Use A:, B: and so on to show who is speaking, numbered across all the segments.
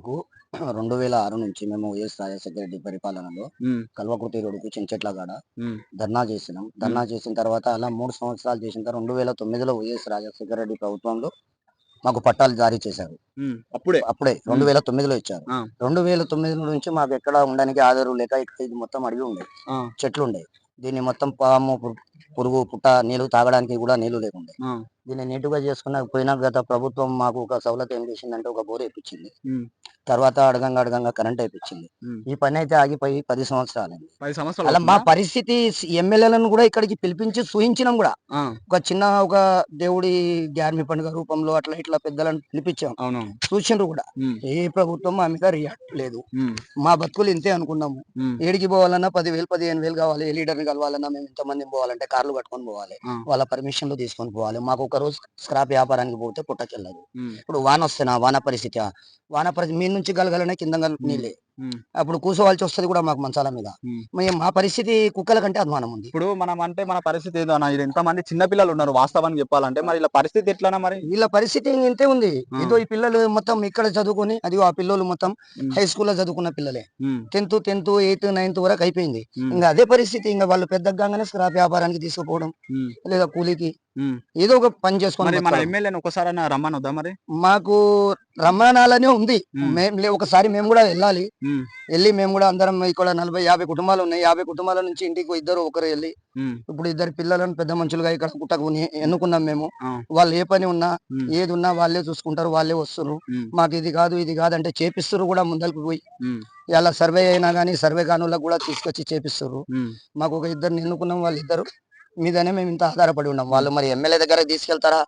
A: మాకు రెండు వేల ఆరు నుంచి మేము వైఎస్ రాజశేఖర రెడ్డి పరిపాలనలో కల్వకుర్తి రోడ్డుకు చెంచెట్లగాడ ధర్నా చేసినాం. ధర్నా చేసిన తర్వాత అలా మూడు సంవత్సరాలు చేసిన తర్వాత రెండు వేల తొమ్మిదిలో వైఎస్ రాజశేఖర రెడ్డి ప్రభుత్వంలో మాకు పట్టాలు జారీ చేశారు.
B: అప్పుడే?
A: అప్పుడే రెండు వేల తొమ్మిదిలో ఇచ్చారు. రెండు వేల తొమ్మిది నుంచి మాకు ఎక్కడ ఉండడానికి ఆధారం లేక ఇక్కడ ఇది మొత్తం అడిగి ఉండే
B: ఆ,
A: చెట్లు ఉండే. దీన్ని మొత్తం పాము పురుగు పుట్ట నీళ్ళు తాగడానికి కూడా నీళ్ళు లేకుండే. దీన్ని నీటుగా చేసుకున్న పోయిన గత ప్రభుత్వం మాకు ఒక సవలత ఏం చేసిందంటే ఒక బోర్ వేయించింది తర్వాత అడగంగా అడగంగా కరెంట్
B: ఉమ్.
A: ఈ పని అయితే ఆగిపోయి పది
B: సంవత్సరాలు
A: అలా మా? పరిస్థితి ఎమ్మెల్యేలను కూడా ఇక్కడికి పిలిపించి సూచించినాం కూడా. ఒక చిన్న ఒక దేవుడి గ్యార్మి పండుగ రూపంలో అట్లా ఇట్లా పెద్దలను పిలిపించాం. సూచనలు కూడా. ఏ ప్రభుత్వం మా మీద రియాక్ట్ లేదు. మా బతుకులు ఇంతే అనుకున్నాము. ఏడికి పోవాలన్నా పదివేలు పదిహేను వేలు కావాలి. ఏ లీడర్ని కలవాలన్నా మేము ఇంతమంది పోవాలంటే కార్లు కట్టుకొని పోవాలి. వాళ్ళ పర్మిషన్లు తీసుకొని పోవాలి. మాకు ఒక రోజు స్క్రాప్ వ్యాపారానికి పోతే పుట్టకెళ్ళదు. ఇప్పుడు వాన వస్తేనా? వాన పరిస్థితి. వాన పరిస్థితి మీ నుంచి గలగలనే కింద నీళ్ళే. అప్పుడు కూసోవాల్సి వస్తుంది కూడా మాకు మంచాల మీద. మేము మా పరిస్థితి కుక్కల కంటే అధ్వానం ఉంది.
B: ఇప్పుడు మనం అంటే మన పరిస్థితి ఏదో ఇది ఎంతమంది చిన్న పిల్లలు ఉన్నారు వాస్తవానికి చెప్పాలంటే మరి ఇలా పరిస్థితి ఎట్లానా మరి?
A: వీళ్ళ పరిస్థితి ఇంతే ఉంది. ఏదో ఈ పిల్లలు మొత్తం ఇక్కడ చదువుకొని అది ఆ పిల్లలు మొత్తం హై స్కూల్లో చదువుకున్న పిల్లలే. టెన్త్ టెన్త్ ఎయిత్ నైన్త్ వరకు అయిపోయింది. ఇంకా అదే పరిస్థితి. ఇంకా వాళ్ళు పెద్దగానే స్క్రాప్ వ్యాపారానికి తీసుకుపోవడం లేదా కూలీకి. ఏదో ఒక పని చేసుకొని
B: మరి మన. ఎమ్మెల్యేని ఒకసారి మరి?
A: మాకు రమ్మనాలనే ఉంది. మేము. లే- ఒకసారి మేము కూడా వెళ్ళాలి. వెళ్ళి మేము కూడా అందరం ఇక్కడ నలభై యాభై కుటుంబాలు ఉన్నాయి. యాభై కుటుంబాల నుంచి ఇంటికి ఇద్దరు ఒకరు వెళ్ళి ఇప్పుడు ఇద్దరు పిల్లలను పెద్ద మనుషులుగా ఇక్కడ కుట్టకుని ఎన్నుకున్నాం మేము. వాళ్ళు ఏ పని ఉన్నా ఏది ఉన్నా వాళ్ళే చూసుకుంటారు వాళ్ళే వస్తున్నారు మాకు ఇది కాదు ఇది కాదు అంటే చేపిస్తారు కూడా ముందరికి పోయి. ఇలా సర్వే అయినా కానీ సర్వే కానులకు కూడా తీసుకొచ్చి చేపిస్తారు మాకు ఒక ఇద్దరు ఎన్నుకున్నాం వాళ్ళు ఇద్దరు మీదనే మేము ఇంత ఆధారపడి ఉన్నాం. వాళ్ళు మరి ఎమ్మెల్యే దగ్గర తీసుకెళ్తారా.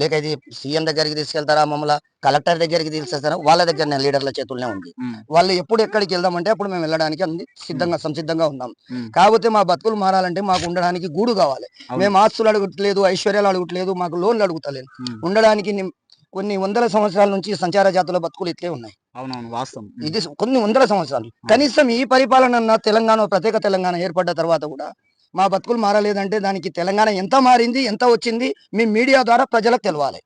A: లేక ఇది సీఎం దగ్గరికి తీసుకెళ్తారా? మమ్మల్ని కలెక్టర్ దగ్గరికి తీసుకెళ్తారా? వాళ్ళ దగ్గర లీడర్ల చేతుల్లోనే ఉంది. వాళ్ళు ఎప్పుడు ఎక్కడికి వెళ్దామంటే అప్పుడు మేము వెళ్ళడానికి అన్ని సిద్ధంగా సంసిద్ధంగా ఉన్నాం. కాకపోతే మా బతుకులు మారాలంటే మాకు ఉండడానికి గూడు కావాలి. మేము ఆస్తులు అడగట్లేదు ఐశ్వర్యాలు అడగట్లేదు మాకు లోన్లు అడుగుతలేదు. ఉండడానికి కొన్ని వందల సంవత్సరాల నుంచి సంచార జాతుల బతుకులు ఇట్లే ఉన్నాయి.
B: అవునవును వాస్తవం.
A: ఇది కొన్ని వందల సంవత్సరాలు. కనీసం ఈ పరిపాలన తెలంగాణ ప్రత్యేక తెలంగాణ ఏర్పడ్డ తర్వాత కూడా మా బతుకులు మారలేదంటే దానికి తెలంగాణ ఎంత మారింది ఎంత వచ్చింది మీ మీడియా ద్వారా ప్రజలకు తెలవాలి.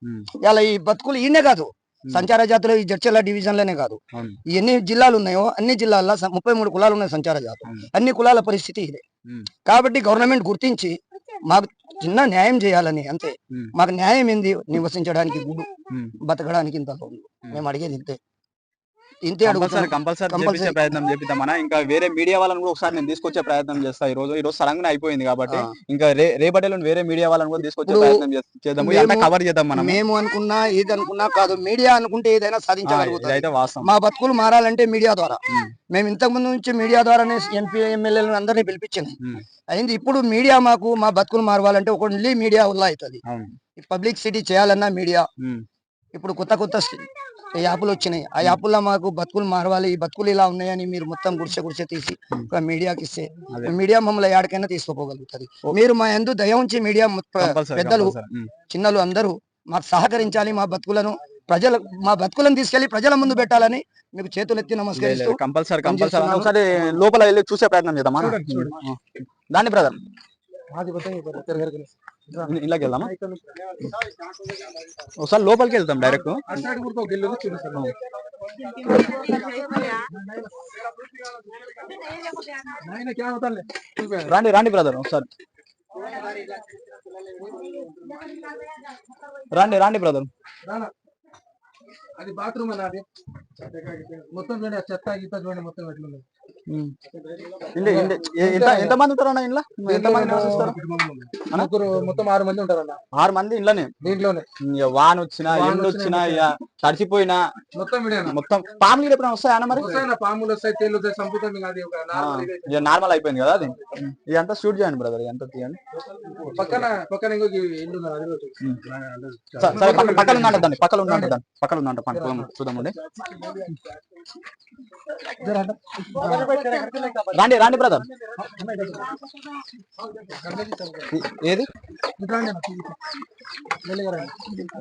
A: ఇలా ఈ బతుకులు ఈయనే కాదు. సంచార జాతులు ఈ జడ్చర్ల డివిజన్లోనే కాదు ఎన్ని జిల్లాలు ఉన్నాయో అన్ని జిల్లాల్లో ముప్పై మూడు కులాలు ఉన్నాయి సంచార జాతులు. అన్ని కులాల పరిస్థితి ఇదే. కాబట్టి గవర్నమెంట్ గుర్తించి మాకు చిన్న న్యాయం చేయాలని అంతే. మాకు న్యాయం ఏంది? నివసించడానికి గుడు. బతకడానికి ఇంత. మేము అడిగేది ఇంతే. ఇంతే
B: కంపల్సరీ
A: అడుగుతాం
B: కంపల్సరీ
A: కంపల్సరీ.
B: ప్రయత్నం చేపిద్దామన్నా ఇంకా వేరే మీడియా వాళ్ళని కూడా ఒకసారి నేను తీసుకొచ్చే ప్రయత్నం చేస్తా. ఈ రోజు ఈ రోజు సడన్గా అయిపోయింది కాబట్టి ఇంకా రేపటిలో వేరే మీడియా వాళ్ళని కూడా తీసుకొచ్చే ప్రయత్నం చేద్దాము. కవర్ చేద్దాం మనం.
A: మేము అనుకున్నా ఏది అనుకున్నా కాదు మీడియా అనుకుంటే ఏదైనా సాధించగలుగుతాం. మా బతుకులు మారాలంటే మీడియా ద్వారా. మేము ఇంతకు ముందు నుంచి మీడియా ద్వారానే ఎంపీ ఎమ్మెల్యేలను అందరినీ పిలిపించింది అయింది. ఇప్పుడు మీడియా మాకు మా బతుకులు మారవాలంటే ఓన్లీ మీడియా వల్ల అవుతుంది. పబ్లిక్ సిటీ చేయాలన్నా మీడియా ఇప్పుడు కొత్త కొత్త యాప్లు వచ్చినాయి. ఆ యాప్లో మాకు బతుకులు మారవాలి. ఈ బతుకులు ఇలా ఉన్నాయని మీరు మొత్తం గుడిసె గుడిసె తీసి ఒక మీడియాకి ఇస్తే. మీడియా మమ్మల్ని ఎక్కడికైనా తీసుకుపోగలుగుతుంది మీరు మా ఎందు దయ ఉంచి మీడియా పెద్దలు. చిన్నలు అందరూ మాకు సహకరించాలి మా బతుకులను. ప్రజల మా బతుకులను తీసుకెళ్ళి ప్రజల ముందు పెట్టాలని మీకు చేతులెత్తి నమస్కరిస్తూ
B: కంపల్సరీ కంపల్సరీ. ఒకసారి లోపల వెళ్ళి చూసే ప్రయత్నం చేద్దామా? దాన్ని బ్రదర్. ఇళ్ళకి వెళ్దామా? ఒకసారి లోపలికి వెళ్తాం డైరెక్ట్ రండి రండి బ్రదర్ ఒకసారి. రండి రండి బ్రదర్
C: అది బాత్రూమ్ అన్నది మొత్తం చూడండి చెత్త గీత చూడండి మొత్తం ఎట్లుంది.
B: ఎంత ఎంత మంది ఉంటారు అన్న ఇంట్లో ఎంత మంది నివసిస్తారు
C: ముగ్గురు మొత్తం ఆరు మంది ఉంటారు అన్న
B: ఆరు మంది ఇంట్లోనే
C: దీంట్లోనే.
B: వాన్ వచ్చినా ఎండు
C: వచ్చినా,
B: తడిచిపోయినా
C: మొత్తం
B: మొత్తం పాములు ఎప్పుడైనా వస్తాయా మరి?
C: పాములు వస్తాయి తేలు వస్తాయి సంపుతం ఇంకా అది ఒక నార్మల్
B: అయిపోయింది కదా అది. ఇదంతా షూట్ చేయండి బ్రదర్ ఎంత తీయండి.
C: పక్కన పక్కన.
B: సరే సరే, పక్క- పక్కన ఉందంట దాన్ని పక్కన ఉందంట దాన్ని పక్కన ఉందంట చూద్దామండి. రండి రండి బ్రదర్. ఏది.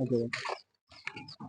B: ఓకే.